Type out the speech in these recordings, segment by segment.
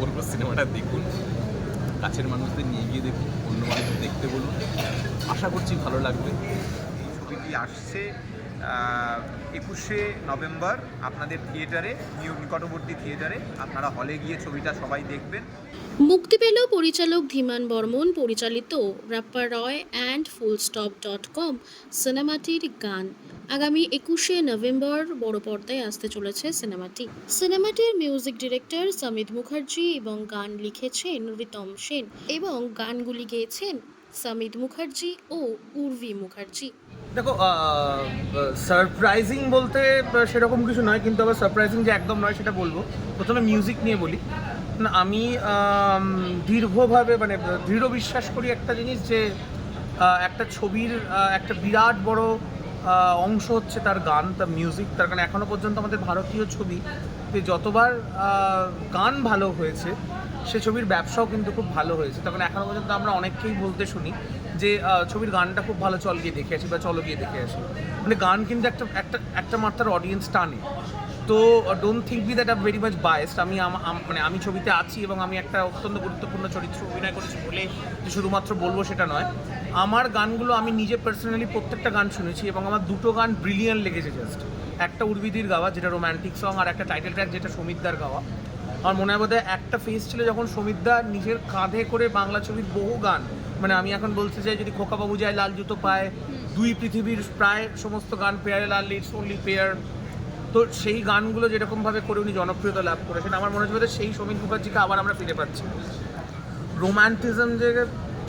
বলব সিনেমাটা দেখুন। কাছের মানুষদের নিয়ে গিয়ে দেখুন, অন্য মানুষদের দেখতে বলুন। আশা করছি ভালো লাগবে। এই ছবিটি আসছে একুশে নভেম্বর আপনাদের থিয়েটারে, নিউ নিকটবর্তী থিয়েটারে। আপনারা হলে গিয়ে ছবিটা সবাই দেখবেন। মুক্তি পেল পরিচালক ধীমান বর্মন, পরিচালিত rapper Roy and full stop dot com সিনেমাটির গান। আগামী একুশে নভেম্বর বড় পর্দায় আসতে চলেছে সিনেমাটি সিনেমাটির মিউজিক ডিরেক্টর সমিত মুখার্জি এবং গান লিখেছেন রিতম সেন এবং গানগুলি গেয়েছেন সমিত মুখার্জি ও উর্বি মুখার্জি। দেখো সারপ্রাইজিং বলতে সেরকম কিছু নয়, কিন্তু আবার সারপ্রাইজিং যে একদম নয় সেটা বলব। প্রথমে মিউজিক নিয়ে বলি। না, আমি দীর্ঘভাবে মানে দৃঢ় বিশ্বাস করি একটা জিনিস যে একটা ছবির একটা বিরাট বড় অংশ হচ্ছে তার গান, তার মিউজিক তার কারণে এখনও পর্যন্ত আমাদের ভারতীয় ছবিতে যতবার গান ভালো হয়েছে, সে ছবির ব্যবসাও কিন্তু খুব ভালো হয়েছে। তখন এখনও পর্যন্ত আমরা অনেককেই বলতে শুনি যে ছবির গানটা খুব ভালো চল গিয়ে দেখে আসি বা চলো গিয়ে দেখে আসি। মানে গান কিন্তু একটা একটা একটা মাত্রার অডিয়েন্স টানে। তো don't think be that um very much biased আমি মানে আমি ছবিতে আছি এবং আমি একটা অত্যন্ত গুরুত্বপূর্ণ চরিত্র অভিনয় করেছি বলে যে শুধুমাত্র বলব সেটা নয়। আমার গানগুলো আমি নিজে পার্সোনালি প্রত্যেকটা গান শুনেছি এবং আমার দুটো গান ব্রিলিয়ান লেগেছে জাস্ট একটা উর্বিদির গাওয়া, যেটা রোম্যান্টিক সং আর একটা টাইটেল ট্র্যাক যেটা সমিতদার গাওয়া। আমার মনে হয় একটা ফেস ছিল যখন সমিতদা নিজের কাঁধে করে বাংলা ছবির বহু গান মানে আমি এখন বলতে চাই যদি খোকাবাবু যায়, লাল জুতো পায়, দুই পৃথিবীর প্রায় সমস্ত গান পেয়ারে লাল লিডস অনলি পেয়ার তো সেই গানগুলো যেরকমভাবে করে উনি জনপ্রিয়তা লাভ করেছেন, আমার মনে হচ্ছে সেই সমীর মুখার্জিকে আবার আমরা ফিরে পাচ্ছি। রোম্যান্টিজম যে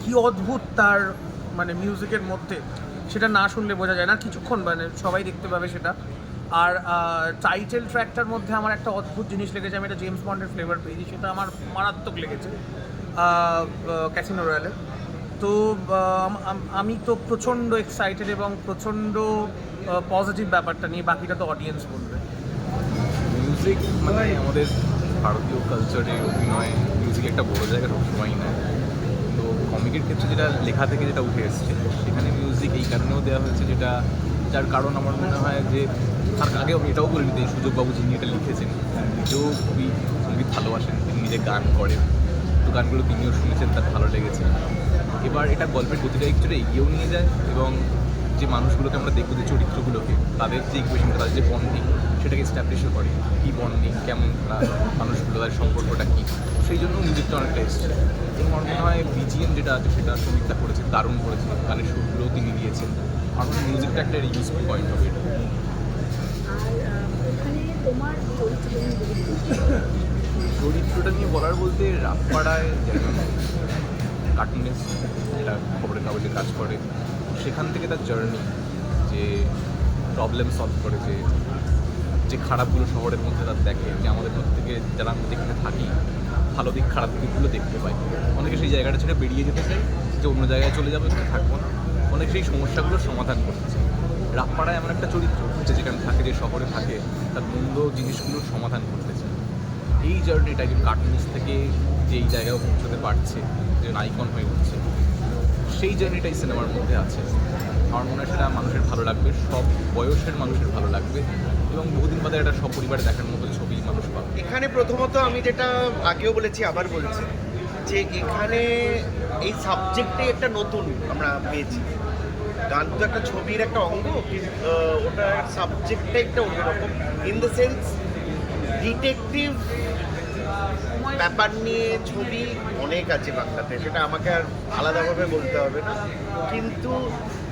কি অদ্ভুত তার মানে মিউজিকের মধ্যে, সেটা না শুনলে বোঝা যায় না। কিছুক্ষণ মানে সবাই দেখতে পাবে সেটা। আর টাইটেল ট্র্যাকটার মধ্যে আমার একটা অদ্ভুত জিনিস লেগেছে, আমি একটা জেমস বন্ডের ফ্লেভার পেয়েছি, সেটা আমার মারাত্মক লেগেছে ক্যাসিনো রয়্যালে তো আমি তো প্রচণ্ড এক্সাইটেড এবং প্রচণ্ড পজিটিভ ব্যাপারটা নিয়ে বাকিটা তো অডিয়েন্স বলবে। মিউজিক মানে আমাদের ভারতীয় কালচারে অভিনয় মিউজিক একটা বড় জায়গা সবসময়ই নেয় তো কমিকের ক্ষেত্রে যেটা লেখা থেকে যেটা উঠে এসছে, সেখানে মিউজিক এই কারণেও দেওয়া হয়েছে যেটা, যার কারণ আমার মনে হয় যে তার আগে আমি এটাও বলে দিই সুযোগবাবু যিনি এটা লিখেছেন নিজেও খুবই সংগীত ভালোবাসেন, তিনি নিজে গান করেন। তো গানগুলো তিনিও শুনেছেন, তার ভালো লেগেছে। এবার এটা গল্পের গতিটা একটুটা এগিয়েও নিয়ে যায় এবং যে মানুষগুলোকে আমরা দেখব, যে চরিত্রগুলোকে, তাদের যে ইকুয়েশনটা তাদের যে বন্ডিং সেটাকে স্ট্যাবলিশও করে কী বন্ডিং কেমন মানুষগুলো, তাদের সম্পর্কটা কী। সেই জন্য মিউজিকটা অনেকটা এসছে। এবং আমার মনে হয় বিজিএম যেটা আছে, সেটা সঙ্গীতটা করেছে, দারুণ করেছে গানের সুরগুলোও তিনি দিয়েছেন। আমার মনে মিউজিকটা একটা ইউজফুল পয়েন্ট হবে এটা চরিত্রটা নিয়ে বলার বলতে রাতপাড়ায় যেমন কার্টুনিস্ট যেটা খবরের কাগজে কাজ করে সেখান থেকে তার জার্নি যে প্রবলেম সলভ করে যে যে খারাপগুলো শহরের মধ্যে তার দেখে, যে আমাদের থেকে যারা আমরা যেখানে থাকি, ভালো দিক, খারাপ দিকগুলো দেখতে পাই অনেকে সেই জায়গাটা ছেড়ে বেরিয়ে যেতে চায়, যে অন্য জায়গায় চলে যাবে ওখানে থাকব না। অনেকে সেই সমস্যাগুলোর সমাধান করতে রাতপাড়ায় এমন একটা চরিত্র, যে যেখানে থাকে, যে শহরে থাকে, তার মন্দ জিনিসগুলোর সমাধান করতে চায় এই জার্নিটা একজন কার্টুনিস্ট থেকে যে এই জায়গায় পৌঁছতে পারছে, যে আইকন হয়ে উঠছে। সেই জার্নিটাই সিনেমার মধ্যে আছে। আমার মনে হয় সেটা মানুষের ভালো লাগবে সব বয়সের মানুষের ভালো লাগবে এবং বহুদিন বাদে একটা সপরিবার দেখার মতো ছবি মানুষ পাবে। এখানে প্রথমত আমি যেটা আগেও বলেছি আবার বলছি যে এখানে এই সাবজেক্টে একটা নতুন আমরা পেয়েছি। গান তো একটা ছবির একটা অঙ্গ কিন্তু আহ, ওটা সাবজেক্টটা একটা অন্যরকম। ইন দ্য সেন্স ডিটেকটিভ ব্যাপার নিয়ে ছবি অনেক আছে বাংলাতে, সেটা আমাকে আর আলাদাভাবে বলতে হবে না। কিন্তু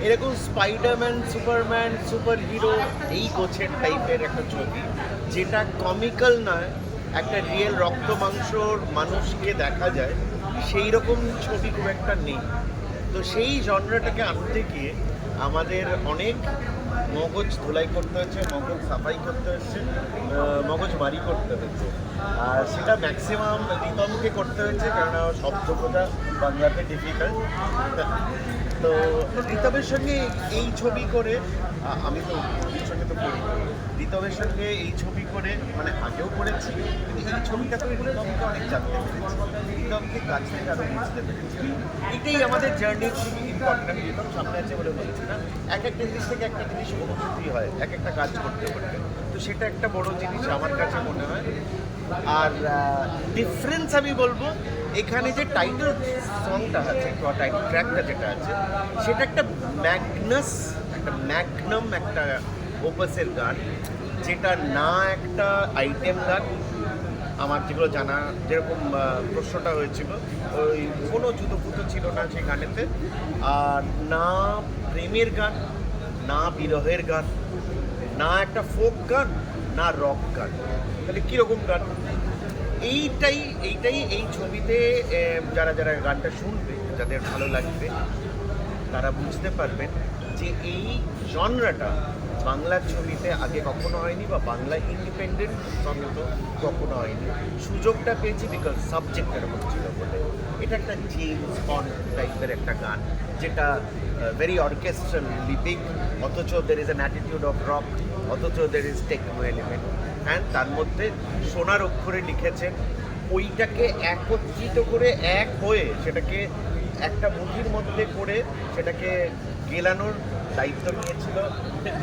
এরকম স্পাইডারম্যান সুপারম্যান সুপার হিরো এই গোছের টাইপের একটা ছবি, যেটা কমিক্যাল নয়, একটা রিয়েল রক্ত মাংসর মানুষকে দেখা যায়, সেই রকম ছবি খুব একটা নেই। তো সেই জনরাটাকে আনতে গিয়ে আমাদের অনেক মগজ ধুলাই করতে হচ্ছে, মগজ সাফাই করতে হচ্ছে মগজ মারি করতে হচ্ছে। আর সেটা ম্যাক্সিমাম রিতমকে করতে হয়েছে কেননা সব খোঁজা বাংলাতে ডিফিকাল্ট তো রিতমের সঙ্গে এই ছবি করে আমি তো ওর সঙ্গে এই ছবি করে মানে আগেও করেছি, কিন্তু এই ছবিটা করে রিতমকে অনেক জানতে পেরেছি। রিতমকে কাছ থেকে আরও বুঝতে পেরেছি। এটাই আমাদের জার্নির ইম্পর্টেন্ট রিতম সামনে আছে বলে বলছি না। এক একটা জিনিস থেকে একটা জিনিস অনুভূতি হয়, এক একটা কাজ করতে করতে। তো সেটা একটা বড় জিনিস আমার কাছে মনে হয়। আর ডিফারেন্স আমি বলব, এখানে যে টাইটেল সংটা আছে ট্র্যাকটা যেটা আছে, সেটা একটা ম্যাগনাস একটা ম্যাগনাম একটা ওপাসের গান, যেটা না একটা আইটেম গান, আমার যেগুলো জানা, যেরকম প্রশ্নটা হয়েছিল, ওই কোনো জুতো ফুতো ছিল না সেই গানেতে। আর না প্রেমের গান, না বিরহের গান, না একটা ফোক গান, না রক গান। তাহলে কীরকম গান? এইটাই এইটাই এই ছবিতে যারা যারা গানটা শুনবে, যাদের ভালো লাগবে, তারা বুঝতে পারবেন যে এই জনরাটা বাংলা ছবিতে আগে কখনো হয়নি বা বাংলা ইন্ডিপেন্ডেন্ট সঙ্গে তো কখনো হয়নি। সুযোগটা পেয়েছি বিকজ সাবজেক্ট এরকম ছিল বলে। এটা একটা জেমস বন্ড টাইপের একটা গান, যেটা ভেরি অর্কেস্ট্রাল লিপিক অথচ there is an attitude of rock অথচ there is techno element and তার মধ্যে সোনার অক্ষরে লিখেছেন ওইটাকে একত্রিত করে এক হয়ে সেটাকে একটা মুঠির মধ্যে করে সেটাকে গেলানোর দায়িত্ব নিয়েছিল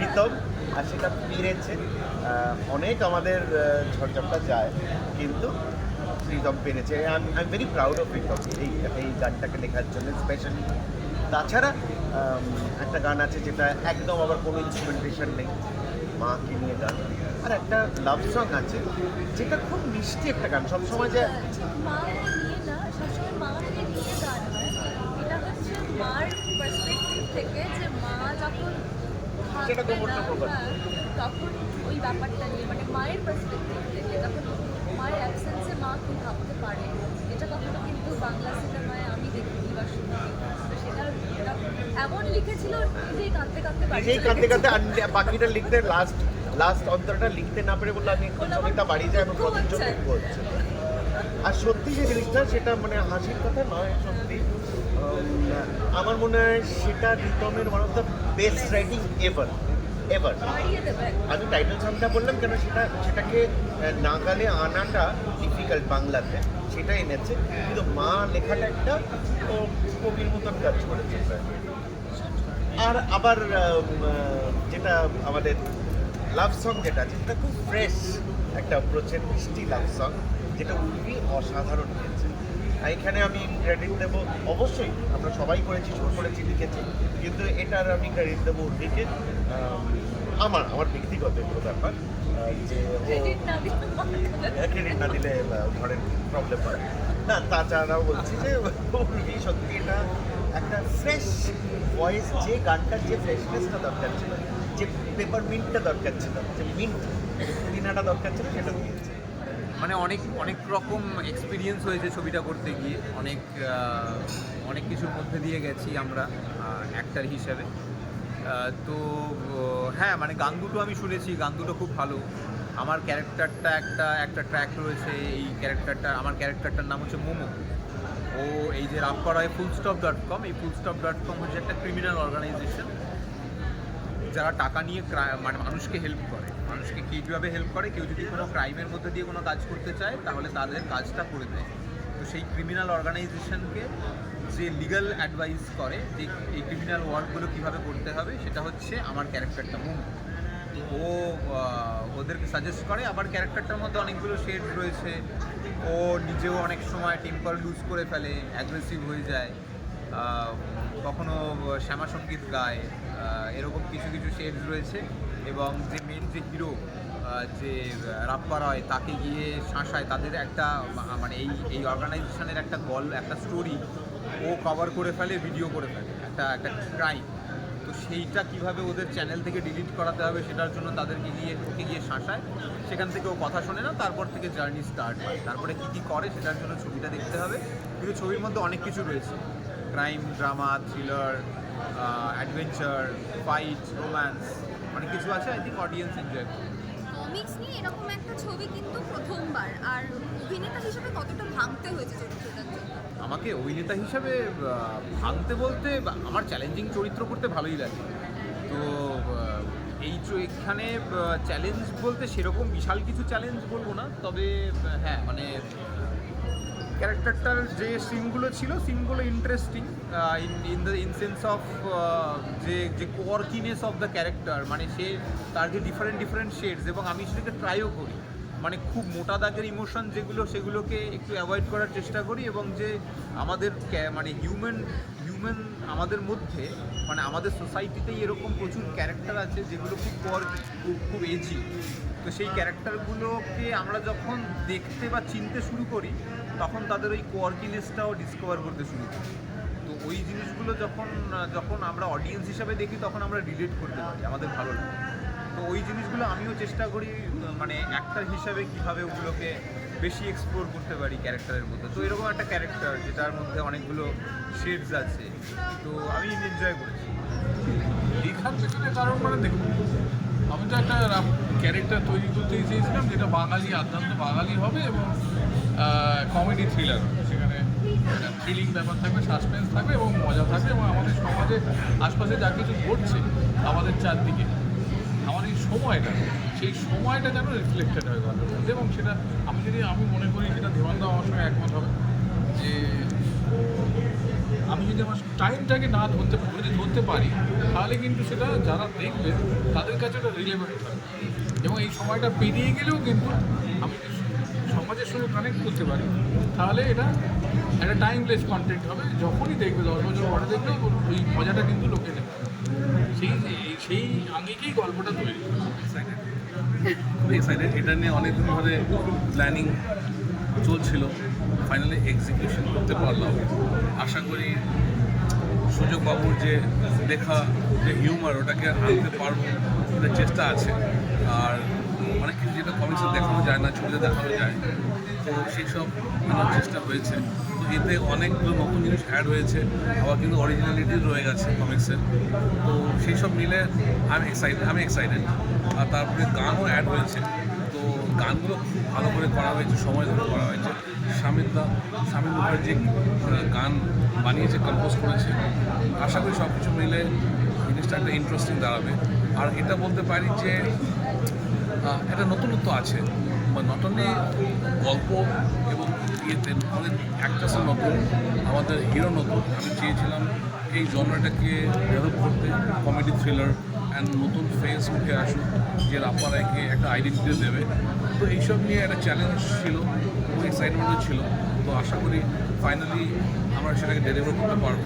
রিতম আর সেটা পেরেছে অনেক আমাদের ঝড়ঝাপটা যায়, কিন্তু রিতম পেরেছে I am very proud of Ritam এই এই গানটাকে লেখার জন্য স্পেশালি তাছাড়া একটা গান আছে যেটা একদম আবার কোনো ইনস্ট্রুমেন্টেশন নেই, মাকে নিয়ে গান। আর একটা লাভ সং আছে, যেটা খুব মিষ্টি একটা গান। সবসময় যে মার পার্সপেক্টিভ থেকে যে সেটা তখন ওই ব্যাপারটা নিয়ে মানে মায়ের পার্সপেক্টিভ থেকে তখন মায়ের অ্যাবসেন্সে মা কি ভাবতে পারে এটা কখনো কিন্তু বাংলা সিনেমায় আমি দেখিনি বা শুনিনি। সেটা এমন লিখেছিল নিজেই কাঁদতে কাঁদতে নিজেই কাঁদতে কাঁদতে বাকিটা লিখতে লাস্ট লাস্ট অন্তরটা লিখতে না পেরে বলল আমি বলল, বাড়ি যাই হচ্ছে। দুঃখ হচ্ছে। আর সত্যি যে জিনিসটা সেটা মানে হাসির কথা নয় সত্যি আমার মনে হয় সেটা রিতমের one of the best writing ever ever. আমি টাইটেল সংটা বললাম কেন সেটা, সেটাকে নাগালে আনাটা ডিফিকাল্ট বাংলাতে, সেটা এনেছে কিন্তু মা লেখাটা একটা কবির মতন কাজ করেছে। আর আবার যেটা আমাদের লাভ সং যেটা আছে, সেটা খুব ফ্রেশ একটা অ্যাপ্রোচের মিষ্টি লাভ সং যেটা উর্মি অসাধারণ হয়েছে এখানে আমি ক্রেডিট দেবো। অবশ্যই আমরা সবাই করেছি সুর করেছি লিখেছি। কিন্তু এটার আমি ক্রেডিট দেবো উর্মিকে আমার আমার ব্যক্তিগত এগুলো ব্যাপার যে ক্রেডিট না দিলে আহ, ধরেন প্রবলেম হয়। না তাছাড়াও বলছি যে উর্মি সত্যি এটা একটা ফ্রেশ ভয়েস যে গানটার যে ফ্রেশনেসটা দরকার ছিল যে পেপার মিন্টটা দরকার ছিল যে মিন্ট পুদিনাটা দরকার ছিল সেটা দিয়েছে। মানে অনেক অনেক রকম এক্সপিরিয়েন্স হয়েছে ছবিটা করতে গিয়ে। অনেক অনেক কিছুর মধ্যে দিয়ে গেছি আমরা অ্যাক্টার হিসাবে। তো হ্যাঁ মানে গান দুটো আমি শুনেছি গান দুটো খুব ভালো। আমার ক্যারেক্টারটা একটা একটা ট্র্যাক রয়েছে, এই ক্যারেক্টারটা আমার ক্যারেক্টারটার নাম হচ্ছে মোমো। ও, এই যে রাম করা হয় ফুলস্টপ ডট কম এই ফুলস্টপ ডট কম হচ্ছে একটা ক্রিমিনাল অর্গানাইজেশন যারা টাকা নিয়ে মানে মানুষকে হেল্প করে। মানুষকে কীভাবে হেল্প করে, কেউ যদি কোনো ক্রাইমের মধ্যে দিয়ে কোনো কাজ করতে চায়, তাহলে তাদের কাজটা করে দেয়। তো সেই ক্রিমিনাল অর্গানাইজেশনকে যে লিগ্যাল অ্যাডভাইস করে যে এই ক্রিমিনাল ওয়ার্কগুলো কীভাবে করতে হবে, সেটা হচ্ছে আমার ক্যারেক্টারটা তো ও ওদেরকে সাজেস্ট করে, আবার ক্যারেক্টারটার মধ্যে অনেকগুলো শেড রয়েছে। ও নিজেও অনেক সময় টেম্পার লুজ করে ফেলে অ্যাগ্রেসিভ হয়ে যায়। কখনো শ্যামা সংগীত গায় এরকম কিছু কিছু শেডস রয়েছে। এবং যে মেন যে হিরো যে রাপ্পা রয় তাকে গিয়ে শাঁসায় তাদের একটা মানে এই এই অর্গানাইজেশনের একটা গল, একটা স্টোরি ও কভার করে ফেলে ভিডিও করে ফেলে, একটা একটা ক্রাইম তো সেইটা কীভাবে ওদের চ্যানেল থেকে ডিলিট করাতে হবে সেটার জন্য তাদেরকে গিয়ে, ওকে গিয়ে শাঁসায়, সেখান থেকে ও কথা শোনে না, তারপর থেকে জার্নি স্টার্ট হয়। তারপরে কী কী করে সেটার জন্য ছবিটা দেখতে হবে। কিন্তু ছবির মধ্যে অনেক কিছু রয়েছে। Crime drama thriller adventure fight romance অনেক কিছু আছে? আই থিঙ্ক অডিয়েন্স এনজয় করবে। কমিক্স নিয়ে এরকম একটা ছবি কিন্তু প্রথমবার আর অভিনেতা হিসেবে কতটা ভাঙতে হয়েছে চরিত্রটার জন্য? আমাকে অভিনেতা হিসাবে ভাঙতে বলতে আমার চ্যালেঞ্জিং চরিত্র করতে ভালোই লাগে। তো এই এখানে চ্যালেঞ্জ বলতে সেরকম বিশাল কিছু চ্যালেঞ্জ বলব না তবে হ্যাঁ মানে ক্যারেক্টারটার যে সিনগুলো ছিল সিনগুলো interesting in in the in sense of যে যে কোয়ার্কিনেস অফ দ্য ক্যারেক্টার মানে সে, তার যে ডিফারেন্ট ডিফারেন্ট শেডস এবং আমি সেটাকে ট্রাইও করি। মানে খুব মোটা দাগের ইমোশন যেগুলো, সেগুলোকে একটু অ্যাভয়েড করার চেষ্টা করি, এবং যে আমাদের মানে হিউম্যান হিউম্যান আমাদের মধ্যে মানে আমাদের সোসাইটিতেই এরকম প্রচুর ক্যারেক্টার আছে যেগুলো খুব পর, খুব এজি তো সেই ক্যারেক্টারগুলোকে আমরা যখন দেখতে বা চিনতে শুরু করি, তখন তাদের ওই কোয়ার্কিনেসটাও ডিসকভার করতে শুরু করি। তো ওই জিনিসগুলো যখন যখন আমরা অডিয়েন্স হিসাবে দেখি, তখন আমরা রিলেট করতে পারি, আমাদের ভালো লাগে। তো ওই জিনিসগুলো আমিও চেষ্টা করি মানে অ্যাক্টার হিসাবে কীভাবে ওগুলোকে বেশি এক্সপ্লোর করতে পারি ক্যারেক্টারের মধ্যে। তো এরকম একটা ক্যারেক্টার যেটার মধ্যে অনেকগুলো শেডস আছে। তো আমি এনজয় করেছি। লেখার পেছনে কারণ মানে দেখুন, আমি তো একটা ক্যারেক্টার তৈরি করতে চেয়েছিলাম, যেটা বাঙালি আদ্যান্ত বাঙালি হবে এবং কমেডি থ্রিলার সেখানে থ্রিলিং ব্যাপার থাকবে সাসপেন্স থাকবে এবং মজা থাকবে এবং আমাদের সমাজে আশপাশে যা কিছু ঘটছে আমাদের চারদিকে, আমার এই সময়টা, সেই সময়টা যেন রিফ্লেক্টেড হয়ে মধ্যে এবং সেটা আমি যদি আমি মনে করি সেটা দেবানন্দা আমার সঙ্গে একমত হবে। যে আমি যদি আমার টাইমটাকে না ধরতে যদি ধরতে পারি, তাহলে কিন্তু সেটা যারা দেখবে, তাদের কাছে ওটা রিলেভেন্ট হবে। এবং এই সময়টা পেরিয়ে গেলেও কিন্তু আমি সমাজের সঙ্গে কানেক্ট করতে পারি। তাহলে এটা একটা টাইমলেস কন্টেন্ট হবে। যখনই দেখবে, দশ বছর পরে দেখবে, ওই মজাটা কিন্তু লোকে নেবে। সেই সেই আঙ্গিকেই গল্পটা তৈরি খুবই এক্সাইটেড এটা নিয়ে অনেক দিন ধরে প্ল্যানিং চলছিল। ফাইনালি এক্সিকিউশন করতে পারলাম। আশা করি সুযোগ বাবুর যে লেখা যে হিউমার ওটাকে আনতে পারব এটা চেষ্টা আছে। আর অনেক কিছু যেটা কমিক্সে দেখানো যায় না, ছবিতে দেখানো যায়, তো সেই সব চেষ্টা হয়েছে। এতে অনেকগুলো নতুন জিনিস অ্যাড হয়েছে, আবার কিন্তু অরিজিনালিটি রয়ে গেছে কমিক্সের তো সেই সব মিলে আমি এক্সাইটেড আমি এক্সাইটেড আর তারপরে গানও অ্যাড হয়েছে। তো গানগুলো ভালো করে করা হয়েছে, সময় ধরে করা হয়েছে। স্বামীদা স্বামী মুখার্জি গান বানিয়েছে কম্পোজ করেছে। আশা করি সব কিছু মিলে জিনিসটা একটা ইন্টারেস্টিং দাঁড়াবে। আর এটা বলতে পারি যে একটা নতুনত্ব আছে। নট অনলি গল্প ইয়েতে আমাদের অ্যাক্টার্সের নতুন, আমাদের হিরো নতুন। আমি চেয়েছিলাম এই জনরাটাকে ডেভেলপ করতে কমেডি থ্রিলার অ্যান্ড নতুন ফেস উঠে আসুক, যে রাপার একে একটা আইডেন্টিটি দেবে। তো এইসব নিয়ে একটা চ্যালেঞ্জ ছিল খুব এক্সাইটমেন্টও ছিল। তো আশা করি ফাইনালি আমরা সেটাকে ডেলিভার করতে পারব।